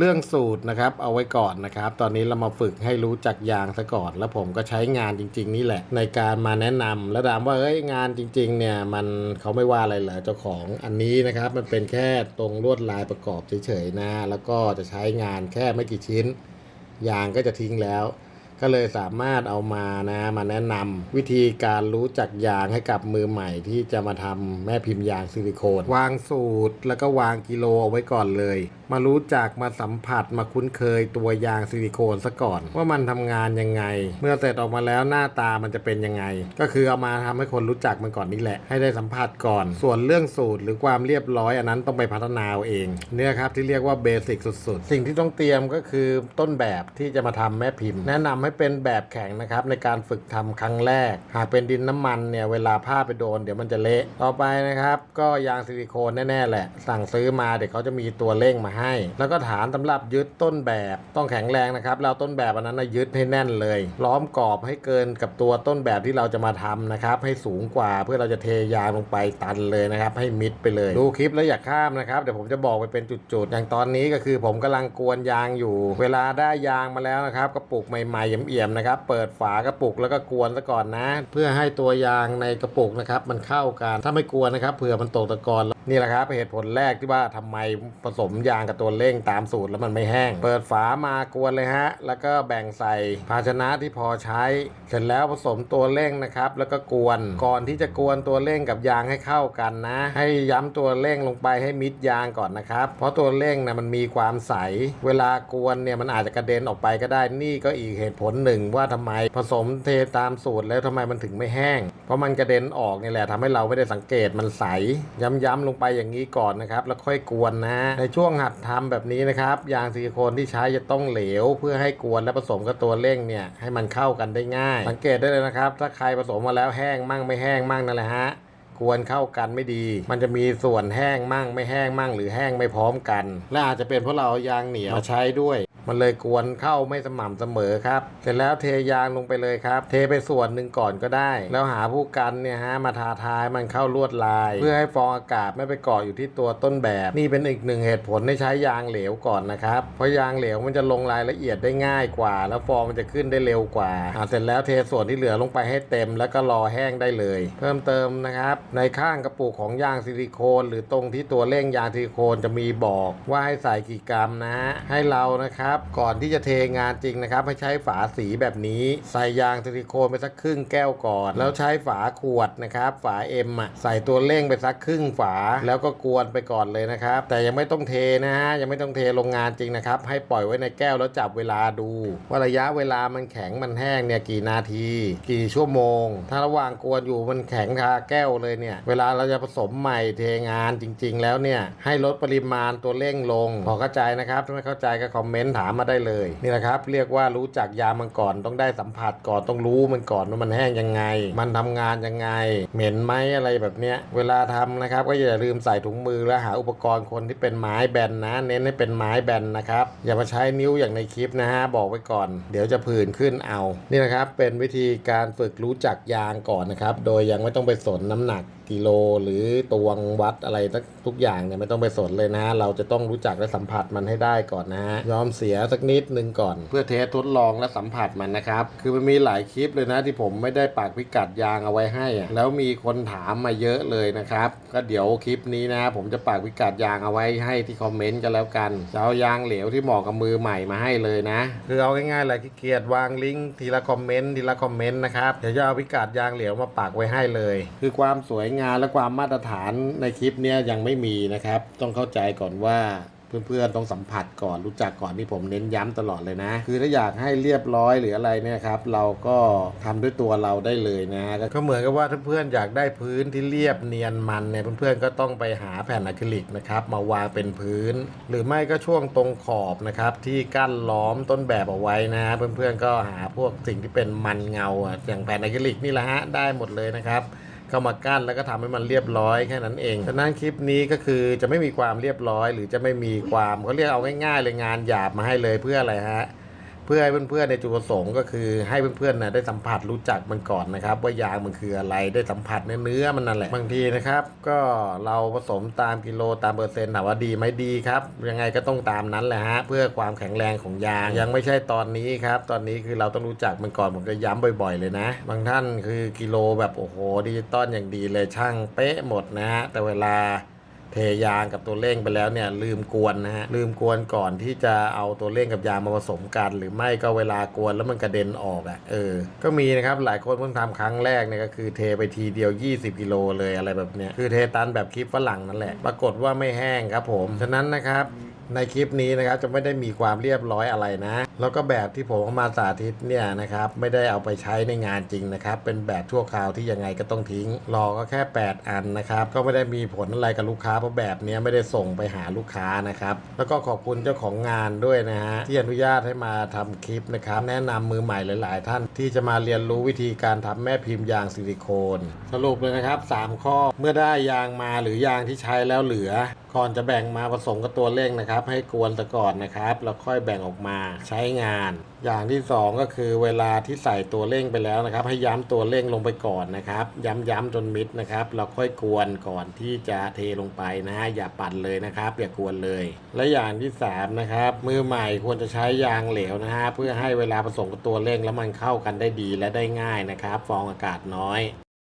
เรื่องสูตรนะครับเอาไว้ก่อนนะครับ ตอนนี้เรามาฝึกให้รู้จักยางซะก่อน แล้วผมก็ใช้งานจริง ๆ นี่แหละ ในการมาแนะนำแล้วถามว่าเอ้ยงานจริง ๆ เนี่ยมันเขาไม่ว่าอะไรเหรอเจ้าของอันนี้นะครับ มันเป็นแค่ตรงลวดลายประกอบเฉยๆนะแล้วก็จะใช้งานแค่ไม่กี่ชิ้น ยางก็จะทิ้งแล้ว ก็เลยสามารถเอามานะมาแนะนำวิธีการรู้จักยางให้กับมือใหม่ที่จะมาทำแม่พิมพ์ยางซิลิโคนวางสูตรแล้วก็วางกิโลเอาไว้ก่อนเลย มารู้จักมาสัมผัสมาคุ้นเคยตัวยางซิลิโคนซะก่อน ว่ามันทำงานยังไง เมื่อเสร็จออกมาแล้วหน้าตามันจะเป็นยังไง ก็คือเอามาทำให้คนรู้จักมันก่อนนี่แหละ ให้ได้สัมผัสก่อน ส่วนเรื่องสูตรหรือความเรียบร้อยอันนั้นต้องไปพัฒนาเอาเองเนี่ยครับที่เรียกว่าเบสิกสุดๆ สิ่งที่ต้องเตรียมก็คือต้นแบบที่จะมาทำแม่พิมพ์ แนะนำให้ให้เป็นแบบแข็งนะครับในการฝึกทำครั้งแรก หากเป็นดินน้ำมันเนี่ยเวลาผ้าไปโดนเดี๋ยวมันจะเละ ต่อไปนะครับ ก็ยางซิลิโคนแน่ๆแหละ สั่งซื้อมาเดี๋ยวเขาจะมีตัวเร่งมาให้ แล้วก็ฐานสำหรับยึดต้นแบบต้องแข็งแรงนะครับแล้วต้นแบบอันนั้นนะยึดให้แน่นเลย ล้อมกรอบให้เกินกับตัวต้นแบบที่เราจะมาทำนะครับให้สูงกว่าเพื่อเราจะเทยางลงไปตันเลยนะครับ ให้มิดไปเลย ดูคลิปแล้วอย่าข้ามนะครับเดี๋ยวผมจะบอกไปเป็นจุดๆอย่างตอนนี้ก็คือผมกำลังกวนยางอยู่ เวลาได้ยางมาแล้วนะครับกระปุกใหม่ๆอี่ยมๆนะครับ เปิดฝากระปุกแล้วก็กวนซะก่อนนะ เพื่อให้ตัวยางในกระปุกนะครับมันเข้ากัน ถ้าไม่กวนนะครับเผื่อมันตกตะกอน นี่แหละครับเหตุผลแรกที่ว่าทำไมผสมยางกับตัวเร่งตามสูตรแล้วมันไม่แห้ง เปิดฝามากวนเลยฮะ แล้วก็แบ่งใส่ภาชนะที่พอใช้ เสร็จแล้วผสมตัวเร่งนะครับ แล้วก็กวน ก่อนที่จะกวนตัวเร่งกับยางให้เข้ากันนะ ให้ย้ำตัวเร่งลงไปให้มิดยางก่อนนะครับ เพราะตัวเร่งนะมันมีความใส เวลากวนเนี่ยมันอาจจะกระเด็นออกไปก็ได้ นี่ก็อีกเหตุผลหนึ่งว่าทำไมผสมเทตามสูตรแล้วทำไมมันถึงไม่แห้ง เพราะมันกระเด็นออกนี่แหละทำให้เราไม่ได้สังเกตมันใส ย้ำๆลงไปอย่างนี้ก่อนนะครับ แล้วค่อยกวนนะ ในช่วงหัดทำแบบนี้นะครับ ยางซิลิโคนที่ใช้จะต้องเหลว เพื่อให้กวนและผสมกับตัวเร่งเนี่ยให้มันเข้ากันได้ง่าย สังเกตได้เลยนะครับ ถ้าใครผสมมาแล้วแห้งมั่งไม่แห้งมั่งนั่นแหละฮะกวนเข้ากันไม่ดี มันจะมีส่วนแห้งมั่งไม่แห้งมั่งหรือแห้งไม่พร้อมกัน และอาจจะเป็นเพราะเราเอายางเหนียวมาใช้ด้วย มันเลยกวนเข้าไม่สม่ำเสมอครับ เสร็จแล้วเทยางลงไปเลยครับ เทไปส่วนหนึ่งก่อนก็ได้ แล้วหาผู้กันเนี่ยฮะมาทาทายมันเข้าลวดลาย เพื่อให้ฟองอากาศไม่ไปเกาะอยู่ที่ตัวต้นแบบ นี่เป็นอีกหนึ่งเหตุผลให้ใช้ยางเหลวก่อนนะครับ เพราะยางเหลวมันจะลงรายละเอียดได้ง่ายกว่า แล้วฟองมันจะขึ้นได้เร็วกว่าเสร็จแล้วเทส่วนที่เหลือลงไปให้เต็ม แล้วก็รอแห้งได้เลย เพิ่มเติมนะครับ ในข้างกระปุกของยางซิลิโคน หรือตรงที่ตัวเร่งยางซิลิโคนจะมีบอกว่าให้ใส่กี่กรัมนะ ให้เรานะครับก่อนที่จะเทงานจริงนะครับให้ใช้ฝาสีแบบนี้ ใส่ยางซิลิโคนไปสักครึ่งแก้วก่อน แล้วใช้ฝาขวดนะครับ ฝาเอ็มอะใส่ตัวเร่งไปสักครึ่งฝา แล้วก็กวนไปก่อนเลยนะครับ แต่ยังไม่ต้องเทนะฮะยังไม่ต้องเทลงงานจริงนะครับ ให้ปล่อยไว้ในแก้วแล้วจับเวลาดู ว่าระยะเวลามันแข็งมันแห้งเนี่ยกี่นาที กี่ชั่วโมง ถ้าระหว่างกวนอยู่มันแข็งคาแก้วเลยเนี่ยเวลาเราจะผสมใหม่เทงานจริง ๆ แล้วเนี่ยให้ลดปริมาณตัวเร่งลง พอเข้าใจนะครับถ้าไม่เข้าใจก็คอมเมนต์ถามมาได้เลยนี่แหละครับ เรียกว่ารู้จักยามันก่อนต้องได้สัมผัสก่อนต้องรู้มันก่อนว่ามันแห้งยังไง มันทำงานยังไง เหม็นไหมอะไรแบบเนี้ยเวลาทำนะครับ ก็อย่าลืมใส่ถุงมือและหาอุปกรณ์คนที่เป็นไม้แบนนะ เน้นให้เป็นไม้แบนนะครับอย่ามาใช้นิ้วอย่างในคลิปนะฮะบอกไว้ก่อน เดี๋ยวจะผื่นขึ้นเอานี่นะครับเป็นวิธีการฝึกรู้จักยางก่อนนะครับโดยยังไม่ต้องไปสนน้ำหนัก กิโลหรือตวงวัดอะไรทุกอย่างเนี่ยไม่ต้องไปสนเลยนะ เราจะต้องรู้จักและสัมผัสมันให้ได้ก่อนนะฮะยอมเสียสักนิดนึงก่อน เพื่อเทสทดลองและสัมผัสมันนะครับ คือมันมีหลายคลิปเลยนะที่ผมไม่ได้ปากพิกัดยางเอาไว้ให้ แล้วมีคนถามมาเยอะเลยนะครับ ก็เดี๋ยวคลิปนี้นะ ผมจะปากพิกัดยางเอาไว้ให้ที่คอมเมนต์กันแล้วกันจะเอายางเหลวที่เหมาะกับมือใหม่มาให้เลยนะ คือเอาง่ายๆเลยขี้เกียจวางลิงก์ทีละคอมเมนต์ทีละคอมเมนต์นะครับเดี๋ยวจะเอาพิกัดยางเหลวมาปากไว้ให้เลย คือความสวยงามและความมาตรฐานในคลิปเนี้ยยังไม่มีนะครับ ต้องเข้าใจก่อนว่าเพื่อนๆต้องสัมผัสก่อนรู้จักก่อนที่ผมเน้นย้ำตลอดเลยนะ คือถ้าอยากให้เรียบร้อยหรืออะไรเนี่ยครับ เราก็ทำด้วยตัวเราได้เลยนะก็เหมือนกับว่าถ้าเพื่อนอยากได้พื้นที่เรียบเนียนมันเนี่ยเพื่อนๆก็ต้องไปหาแผ่นอะคริลิกนะครับมาวางเป็นพื้น หรือไม่ก็ช่วงตรงขอบนะครับที่กั้นล้อมต้นแบบเอาไว้นะเพื่อนๆก็หาพวกสิ่งที่เป็นมันเงาอย่างแผ่นอะคริลิกนี่แหละฮะได้หมดเลยนะครับ เข้ามากั้นแล้วก็ทำให้มันเรียบร้อยแค่นั้นเองฉะนั้นคลิปนี้ก็คือจะไม่มีความเรียบร้อย หรือจะไม่มีความเขาเรียกเอาง่ายๆเลยงานหยาบมาให้เลยเพื่ออะไรฮะ เพื่อให้เพื่อนๆในจุดประสงค์ก็คือให้เพื่อนๆนะได้สัมผัสรู้จักมันก่อนนะครับ ว่ายางมันคืออะไรได้สัมผัสเนื้อเนื้อมันนั่นแหละบางทีนะครับ ก็เราผสมตามกิโลตามเปอร์เซ็นต์ถามว่าดีไหมดีครับ ยังไงก็ต้องตามนั้นแหละฮะเพื่อความแข็งแรงของยางยังไม่ใช่ตอนนี้ครับตอนนี้คือเราต้องรู้จักมันก่อนผมจะย้ำบ่อย ๆ เลยนะ บางท่านคือกิโลแบบโอ้โหดิจิตอลอย่างดีเลยช่างเป๊ะหมดนะฮะแต่เวลา เทยางกับตัวเร่งไปแล้วเนี่ยลืมกวนนะฮะลืมกวนก่อนที่จะเอาตัวเร่งกับยางมาผสมกัน หรือไม่ก็เวลากวนแล้วมันกระเด็นออกอะ่ะเออ ก็มีนะครับหลายคนเพิ่งทำครั้งแรกเนี่ยก็คือเทไปทีเดียว 20กิโลเลยอะไรแบบเนี้ยคือเทตันแบบคลิปฝรั่งนั่นแหละ ปรากฏว่าไม่แห้งครับผมฉะนั้นนะครับ ในคลิปนี้นะครับจะไม่ได้มีความเรียบร้อยอะไรนะ แล้วก็แบบที่ผมเอามาสาธิตเนี่ยนะครับไม่ได้เอาไปใช้ในงานจริงนะครับ เป็นแบบชั่วคราวที่ยังไงก็ต้องทิ้ง รอก็แค่ 8 อันนะครับ ก็ไม่ได้มีผลอะไรกับลูกค้าเพราะแบบนี้ไม่ได้ส่งไปหาลูกค้านะครับ แล้วก็ขอบคุณเจ้าของงานด้วยนะฮะที่อนุญาตให้มาทำคลิปนะครับ แนะนำมือใหม่หลาย ๆ ท่านที่จะมาเรียนรู้วิธีการทำแม่พิมพ์ยางซิลิโคน สรุปเลยนะครับสามข้อเมื่อได้ยางมาหรือยางที่ใช้แล้วเหลือก่อนจะแบ่งมาผสมกับตัวเร่งนะครับให้กวนซะก่อนนะครับ แล้วค่อยแบ่งออกมาใช้งาน อย่างที่สองก็คือเวลาที่ใส่ตัวเร่งไปแล้วนะครับ ให้ย้ำตัวเร่งลงไปก่อนนะครับ ย้ำๆจนมิดนะครับแล้วค่อยกวนก่อนที่จะเทลงไปนะฮะอย่าปั่นเลยนะครับ อย่ากวนเลย และอย่างที่สามนะครับมือใหม่ควรจะใช้ยางเหลวนะฮะเพื่อให้เวลาผสมกับตัวเร่งแล้วมันเข้ากันได้ดีและได้ง่ายนะครับ ฟองอากาศน้อย